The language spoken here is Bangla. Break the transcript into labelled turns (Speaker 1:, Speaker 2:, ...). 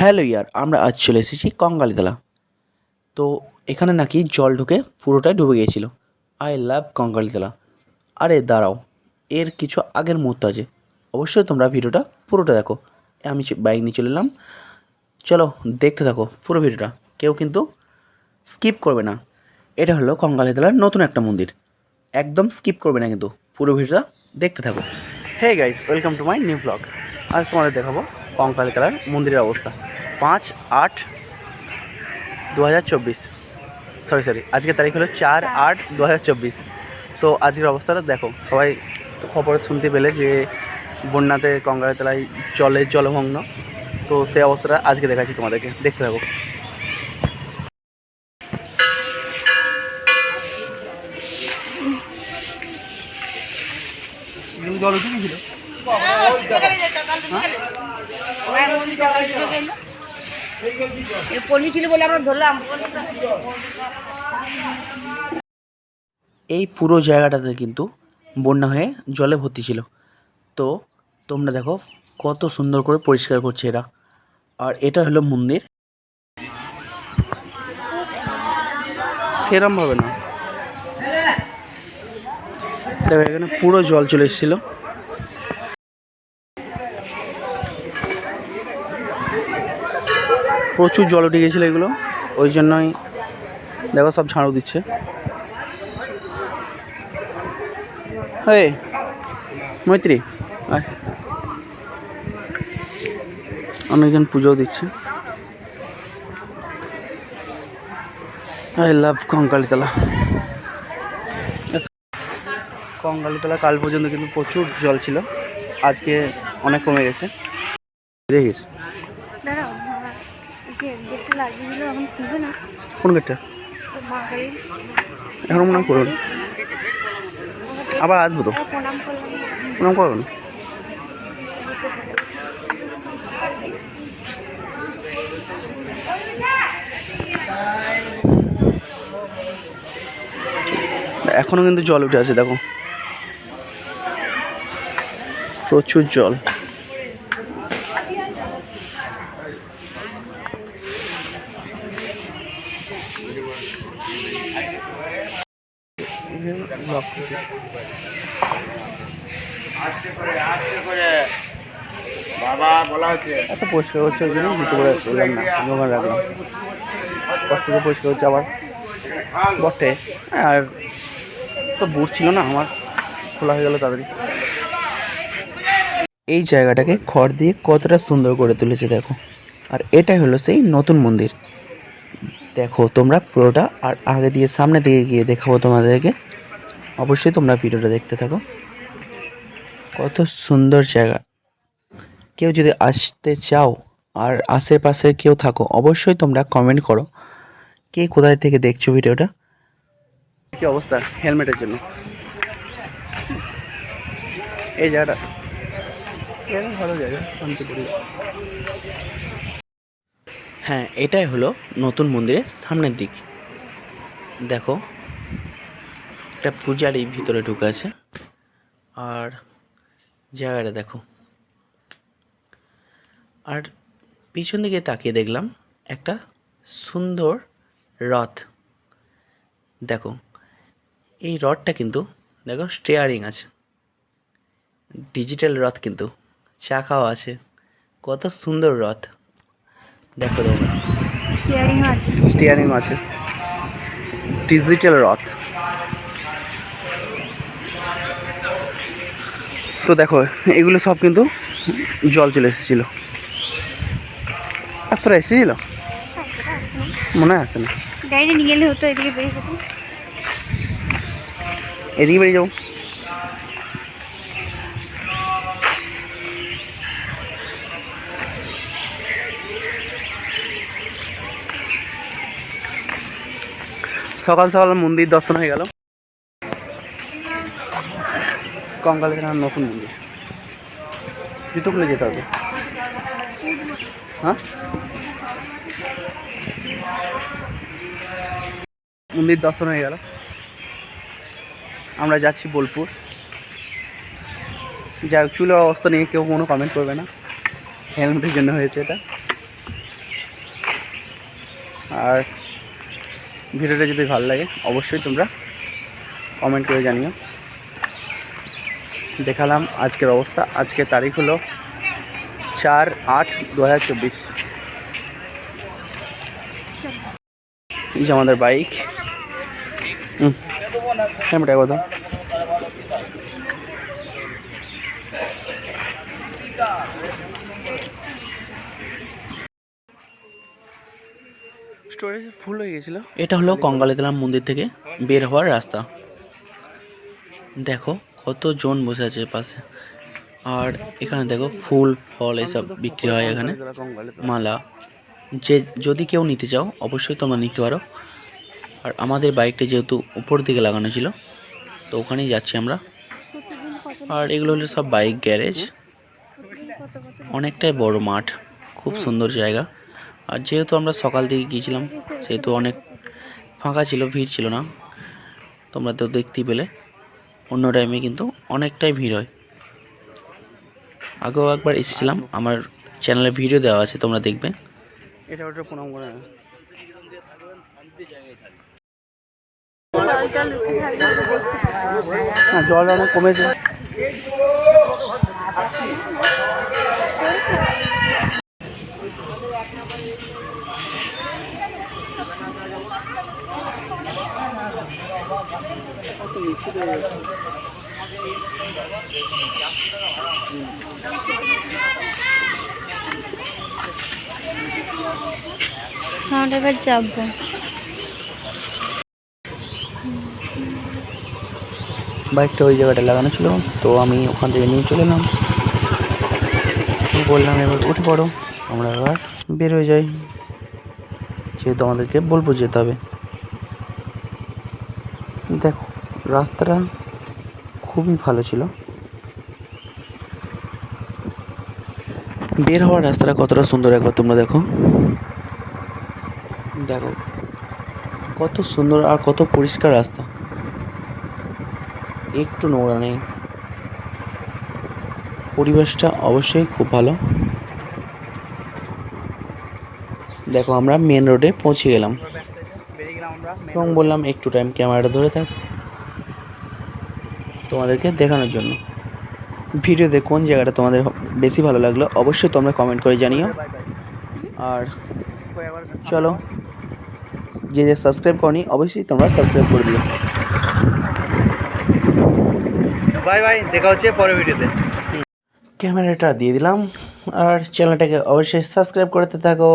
Speaker 1: হ্যালো ইয়ার, আমরা আজ চলে এসেছি কঙ্কালীতলা তো এখানে নাকি জল ঢুকে পুরোটাই ডুবে গিয়েছিল। আই লাভ কঙ্কালীতলা আরে দাঁড়াও, এর কিছু আগের মুহূর্ত আছে। অবশ্যই তোমরা ভিডিওটা পুরোটা দেখো। আমি বাইক নিয়ে চলে এলাম। চলো দেখতে থাকো পুরো ভিডিওটা। কেউ কিন্তু স্কিপ করবে না। এটা হলো কঙ্কালীতলার নতুন একটা মন্দির। একদম স্কিপ করবে না কিন্তু। পুরো ভিডিওটা দেখতে থাকো। Hey guys welcome to my new blog আজ তোমাদের দেখাবো কঙ্কালীতলার মন্দিরের অবস্থা। পাঁচ আট দু সরি সরি আজকের তারিখ হলো চার আট দু তো আজকের অবস্থাটা দেখো, সবাই খবরে শুনতে পেলে যে বন্যাতে কঙ্কালীতলায় জলে জলমগ্ন। তো সেই অবস্থাটা আজকে দেখাচ্ছি তোমাদেরকে, দেখতে থাকো। জল উঠে গেছিল? এই পুরো জায়গাটাতে কিন্তু বন্যা হয়ে জলে ভর্তি ছিল। তো তোমরা দেখো কত সুন্দর করে পরিষ্কার করছে এরা। আর এটা হলো মন্দির। সেরমভাবে না। দেখো এখানে পুরো জল চলে এসেছিল। প্রচুর জল উঠে গেছিল এগুলো, ওই জন্যই দেখো সব ঝাড়ু দিচ্ছে। হে মৈত্রী অনেকজন পুজোও দিচ্ছে। I love Kankalitala. কঙ্কালীতলা কাল পর্যন্ত কিন্তু প্রচুর জল ছিল, আজকে অনেক কমে গেছে।
Speaker 2: দাঁড়াও গেটটা লাগিয়ে দিল এখন খুলবে না।
Speaker 1: কোন গেটটা? এখন মনে করুন আবার আসব তো।
Speaker 2: প্রণাম করলাম।
Speaker 1: প্রণাম করবেন এখনও কিন্তু জল উঠে আছে দেখো। প্রচুর জল। এত পরিষ্কার হচ্ছে, ওই জন্য দুটো করে না আমি রাখলাম। কষ্ট করে পরিষ্কার হচ্ছে আবার। বটে। আর তো বুট ছিল না, আমার খোলা হয়ে গেল তাড়াতাড়ি। এই জায়গাটাকে খড় দিয়ে কতটা সুন্দর করে তুলেছে দেখো। আর এটাই হলো সেই নতুন মন্দির। দেখো তোমরা পুরোটা, আর আগে দিয়ে সামনে দিকে গিয়ে দেখাবো তোমাদেরকে। অবশ্যই তোমরা ভিডিওটা দেখতে থাকো। কত সুন্দর জায়গা। কেউ যদি আসতে চাও আর আশেপাশে কেউ থাকো, অবশ্যই তোমরা কমেন্ট করো। কে কোথায় থেকে দেখছ ভিডিওটা? কি অবস্থা হেলমেটের জন্য? এই জায়গাটা। জায়গা ভালো জায়গা, শান্তিপুরি। হ্যাঁ এটাই হলো নতুন মন্দিরের সামনের দিক। দেখো, একটা পূজারি ভিতরে ঢুকে আছে। আর জায়গাটা দেখো। আর পিছন দিকে তাকিয়ে দেখলাম একটা সুন্দর রথ। দেখো, এই রথটা কিন্তু দেখো স্টেয়ারিং আছে। ডিজিটাল রথ কিন্তু, চাকাও আছে। কত সুন্দর রথ। দেখো তোমরা
Speaker 2: স্টিয়ারিং আছে।
Speaker 1: স্টিয়ারিং আছে। ডিজিটাল রথ তো দেখো এগুলো সব কিন্তু জল চলে এসেছিল। আর তোরা এসেছিল? মনে আছে না।
Speaker 2: গাড়ি নিয়ে গেলে হতো এদিকে বেরিয়ে যেত
Speaker 1: এদিকে বেরিয়ে যাব। সকাল সকাল মন্দির দর্শন হয়ে গেল। কঙ্কালের নতুন মন্দির। জুতো খুলে যেতে হবে। হ্যাঁ? মন্দির দর্শন হয়ে গেল। আমরা যাচ্ছি বোলপুর। যাই হোক, চুলের অবস্থা নিয়ে কেউ কোনো কমেন্ট করবে না। হেলমেটের জন্য হয়েছে এটা। আর ভিডিওটা যদি ভালো লাগে, অবশ্যই তোমরা কমেন্ট করে জানিও। দেখালাম আজকের অবস্থা। আজকে তারিখ হলো চার আট দু হাজার চব্বিশ। এই যে আমাদের বাইক হুম হ্যাঁ কথা। স্টোরেজ ফুল হয়ে গেছিল। এটা হলো কঙ্গালীতলা মন্দির থেকে বের হওয়ার রাস্তা। দেখো কত জন বসে আছে পাশে। আর এখানে দেখো ফুল, ফল এসব বিক্রি হয় এখানে। মালা। যে, যদি কেউ নিতে চাও, অবশ্যই তোমরা নিতে পারো। আর আমাদের বাইকটা যেহেতু উপর দিকে লাগানো ছিল, তো ওখানেই যাচ্ছি আমরা। আর এগুলো হলো সব বাইক গ্যারেজ। অনেকটাই বড় মাঠ, খুব সুন্দর জায়গা। আর যেহেতু আমরা সকাল দিকে গিয়েছিলাম সেহেতু অনেক ফাঁকা ছিল ভিড় ছিল না। তোমরা তো দেখতেই পেলে অন্য টাইমে কিন্তু অনেকটাই ভিড় হয়। আগেও একবার এসেছিলাম আমার চ্যানেলে ভিডিও দেওয়া আছে তোমরা দেখবে। এটা ওটা প্রণাম করে জল অনেক কমেছে।
Speaker 2: আমরা এবার যাব।
Speaker 1: বাইকটা ওই জায়গাটা লাগানো ছিল তো আমি ওখান থেকে নিয়ে চলে এলাম। বললাম এবার উঠে পড়ো আমরা এবার বের হয়ে যাই। যেহেতু আমাদেরকে বোলপুর যেতে হবে। দেখো রাস্তাটা খুবই ভালো ছিল। বের হওয়ার রাস্তাটা কতটা সুন্দর একবার তোমরা দেখো। দেখো, কত সুন্দর আর কত পরিষ্কার রাস্তা। একটু নোংরা নেই। পরিবেশটা অবশ্যই খুব ভালো। দেখো, আমরা মেন রোডে পৌঁছে গেলাম। এবং বললাম, একটু টাইম ক্যামেরাটা ধরে থাক। তোমাদেরকে দেখানোর জন্য। ভিডিওতে কোন জায়গাটা তোমাদের বেশি ভালো লাগল অবশ্যই তোমরা কমেন্ট করে জানিও। আর চলো যে যে সাবস্ক্রাইব করনি অবশ্যই তোমরা সাবস্ক্রাইব করে দিও।
Speaker 3: বাই বাই দেখা হচ্ছে পরের ভিডিওতে।
Speaker 1: ক্যামেরাটা দিয়ে দিলাম আর চ্যানেলটাকে অবশ্যই সাবস্ক্রাইব করতে থাকো।